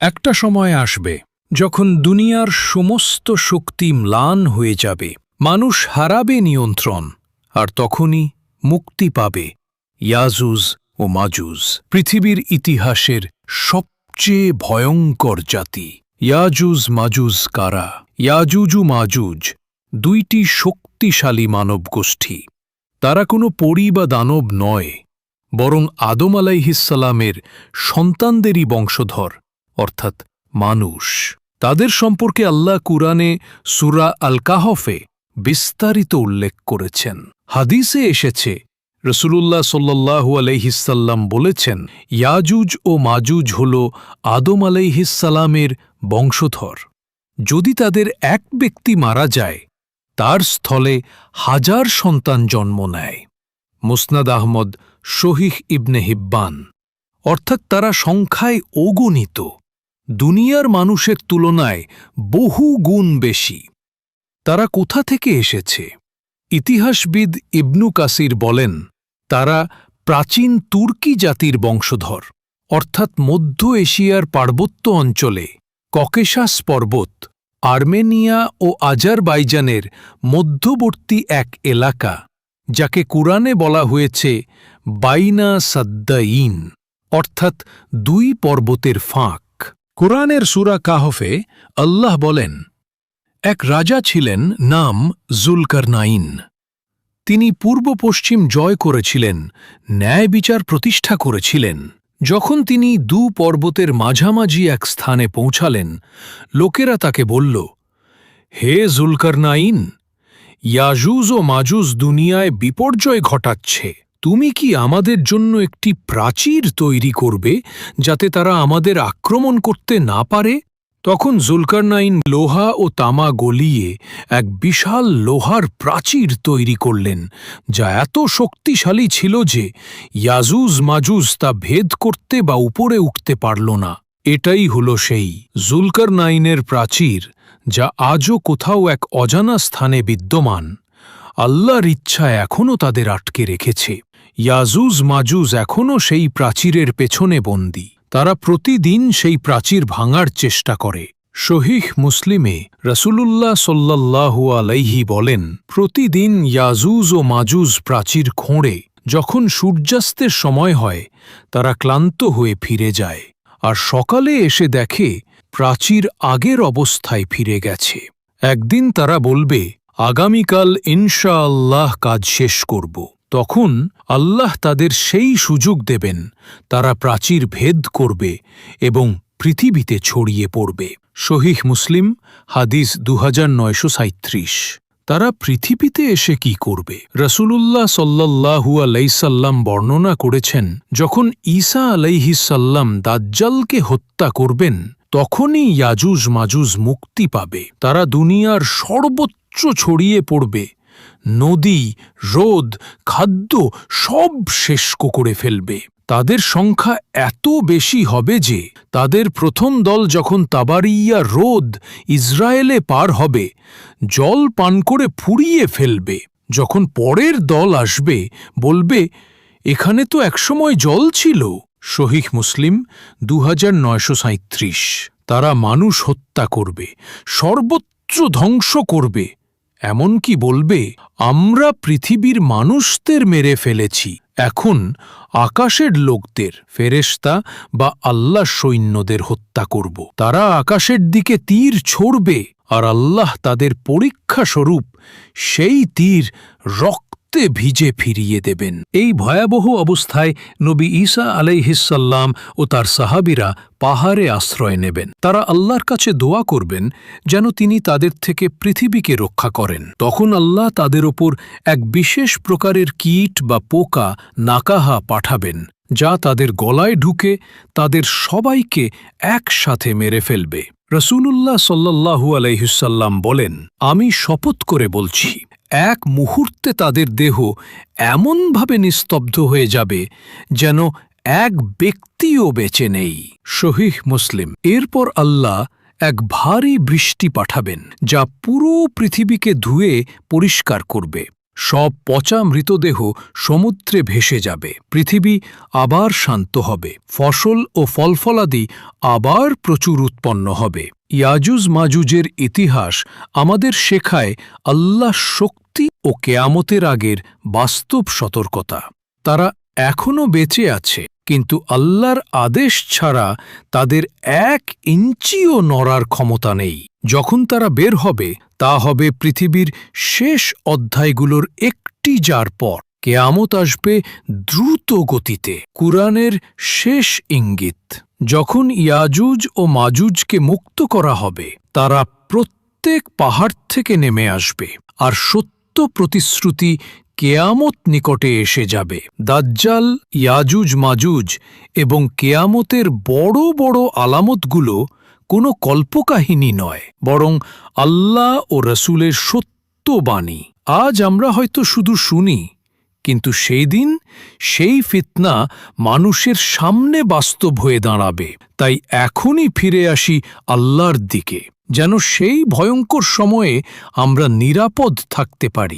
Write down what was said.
একটা সময় আসবে যখন দুনিয়ার সমস্ত শক্তি ম্লান হয়ে যাবে, মানুষ হারাবে নিয়ন্ত্রণ, আর তখনই মুক্তি পাবে ইয়াজুজ ও মাজুজ, পৃথিবীর ইতিহাসের সবচেয়ে ভয়ঙ্কর জাতি। ইয়াজুজ মাজুজ কারা? ইয়াজুজু মাজুজ দুইটি শক্তিশালী মানব গোষ্ঠী তারা কোনো পরি বা দানব নয়, বরং আদম আলাইহিসালামের সন্তানদেরই বংশধর। অর্থাৎ মানুষ। তাদের সম্পর্কে আল্লাহ কুরআনে সুরা আল কাহফে বিস্তারিত উল্লেখ করেছেন। হাদিসে এসেছে, রসুলুল্লাহ সাল্লাহু আলাইহিসাল্লাম বলেছেন, ইয়াজুজ ও মাজুজ হল আদম আলাইহিসালামের বংশধর। যদি তাদের এক ব্যক্তি মারা যায়, তার স্থলে হাজার সন্তান জন্ম নেয়। মুসনাদ আহমদ শহীহ ইবনে হিব্বান। অর্থাৎ তারা সংখ্যায় অগণিত। দুনিয়ার মানুষের তুলনায় বহু গুণ বেশি। তারা কোথা থেকে এসেছে? ইতিহাসবিদ ইবনু কাসির বলেন, তারা প্রাচীন তুর্কি জাতির বংশধর, অর্থাৎ মধ্য এশিয়ার পার্বত্য অঞ্চলে ককেশাস পর্বত, আর্মেনিয়া ও আজারবাইজানের মধ্যবর্তী এক এলাকা, যাকে কুরআনে বলা হয়েছে বাইনা সাদ্দাইন, অর্থাৎ দুই পর্বতের ফাঁক। কোরআনের সুরা কাহফে আল্লাহ বলেন, এক রাজা ছিলেন নাম জুলকারনাইন। তিনি পূর্ব পশ্চিম জয় করেছিলেন, ন্যায় বিচার প্রতিষ্ঠা করেছিলেন। যখন তিনি দু পর্বতের মাঝামাঝি এক স্থানে পৌঁছালেন, লোকেরা তাকে বলল, হে জুলকারনাইন, ইয়াজুজ ও মাজুজ দুনিয়ায় বিপর্যয় ঘটাচ্ছে। তুমি কি আমাদের জন্য একটি প্রাচীর তৈরি করবে যাতে তারা আমাদের আক্রমণ করতে না পারে? তখন জুলকারনাইন লোহা ও তামা গলিয়ে এক বিশাল লোহার প্রাচীর তৈরি করলেন, যা এত শক্তিশালী ছিল যে ইয়াজুজ মাজুজ তা ভেদ করতে বা উপরে উঠতে পারল না। এটাই হল সেই জুলকারনাইনের প্রাচীর, যা আজও কোথাও এক অজানা স্থানে বিদ্যমান। আল্লাহর ইচ্ছা এখনও তাদের আটকে রেখেছে। ইয়াজুজ মাজুজ এখনও সেই প্রাচীরের পেছনে বন্দী। তারা প্রতিদিন সেই প্রাচীর ভাঙার চেষ্টা করে। শহীহ মুসলিমে রসুলুল্লাহ সাল্লাল্লাহু আলাইহি বলেন, প্রতিদিন ইয়াজুজ ও মাজুজ প্রাচীর খোঁড়ে, যখন সূর্যাস্তের সময় হয়, তারা ক্লান্ত হয়ে ফিরে যায়। আর সকালে এসে দেখে, প্রাচীর আগের অবস্থায় ফিরে গেছে। একদিন তারা বলবে, আগামীকাল ইনশাআল্লাহ কাজ শেষ করব। তখন আল্লাহ তাদের সেই সুযোগ দেবেন, তারা প্রাচীর ভেদ করবে এবং পৃথিবীতে ছড়িয়ে পড়বে। শহীহ মুসলিম, হাদিস দুহাজার নয়শো সাঁইত্রিশ। তারা পৃথিবীতে এসে কি করবে? রসুলুল্লাহ সাল্লাহু আলাইসাল্লাম বর্ণনা করেছেন, যখন ঈসা আলাইহিসাল্লাম দাজ্জালকে হত্যা করবেন, তখনই ইয়াজুজ মাজুজ মুক্তি পাবে। তারা দুনিয়ার সর্বোচ্চ ছড়িয়ে পড়বে। নদী, রোদ, খাদ্য সব শেষ করে ফেলবে। তাদের সংখ্যা এত বেশি হবে যে, তাদের প্রথম দল যখন তাবারিয়া রোদ ইসরায়েলে পার হবে, জল পান করে ফুরিয়ে ফেলবে। যখন পরের দল আসবে, বলবে, এখানে তো একসময় জল ছিল। শহীদ মুসলিম, দুহাজার নয়শো সাঁইত্রিশ। তারা মানুষ হত্যা করবে সর্বোচ্চ ধ্বংস করবে। এমনকি বলবে? আমরা পৃথিবীর মানুষদের মেরে ফেলেছি। এখন আকাশের লোকদের ফেরেস্তা বা আল্লাহ সৈন্যদের হত্যা করব। তারা আকাশের দিকে তীর ছড়বে আর আল্লাহ তাদের পরীক্ষা স্বরূপ সেই তীর রক্তে ভিজে ফিরিয়ে দেবেন। এই ভয়াবহ অবস্থায় নবী ঈসা আলাইহিসাল্লাম ও তার সাহাবিরা পাহাড়ে আশ্রয় নেবেন। তারা আল্লাহর কাছে দোয়া করবেন যেন তিনি তাদের থেকে পৃথিবীকে রক্ষা করেন। তখন আল্লাহ তাদের ওপর এক বিশেষ প্রকারের কীট বা পোকা, নাকাহা পাঠাবেন, যা তাদের গলায় ঢুকে তাদের সবাইকে একসাথে মেরে ফেলবে। রসুলুল্লাহ সাল্লাহু আলাইহুসাল্লাম বলেন, আমি শপথ করে বলছি এক মুহূর্তে তাদের দেহ এমনভাবে নিস্তব্ধ হয়ে যাবে যেন এক ব্যক্তিও বেঁচে নেই। শহীহ মুসলিম। এরপর আল্লাহ এক ভারী বৃষ্টি পাঠাবেন, যা পুরো পৃথিবীকে ধুয়ে পরিষ্কার করবে। সব পচা মৃতদেহ সমুদ্রে ভেসে যাবে। পৃথিবী আবার শান্ত হবে। ফসল ও ফলফলাদি আবার প্রচুর উৎপন্ন হবে। ইয়াজুজ মাজুজের ইতিহাস আমাদের শেখায় আল্লাহ শক্তি ও কেয়ামতের আগের বাস্তব সতর্কতা। তারা এখনও বেঁচে আছে, কিন্তু আল্লাহর আদেশ ছাড়া তাদের এক ইঞ্চিও নড়ার ক্ষমতা নেই। যখন তারা বের হবে, তা হবে পৃথিবীর শেষ অধ্যায়গুলোর একটি যার পর। কেয়ামত আসবে দ্রুত গতিতে, কুরআনের শেষ ইঙ্গিত। যখন ইয়াজুজ ও মাজুজকে মুক্ত করা হবে, তারা প্রত্যেক পাহাড় থেকে নেমে আসবে আর সত্য প্রতিশ্রুতি কেয়ামত নিকটে এসে যাবে। দাজ্জাল, ইয়াজুজ, মাজুজ এবং কেয়ামতের বড় বড় আলামতগুলো কোনো কল্পকাহিনী নয়, বরং আল্লাহ ও রসুলের সত্য বাণী। আজ আমরা হয়তো শুধু শুনি কিন্তু সেই দিন সেই ফিতনা মানুষের সামনে বাস্তব হয়ে দাঁড়াবে। তাই এখনই ফিরে আসি আল্লাহর দিকে, যেন সেই ভয়ঙ্কর সময়ে আমরা নিরাপদ থাকতে পারি।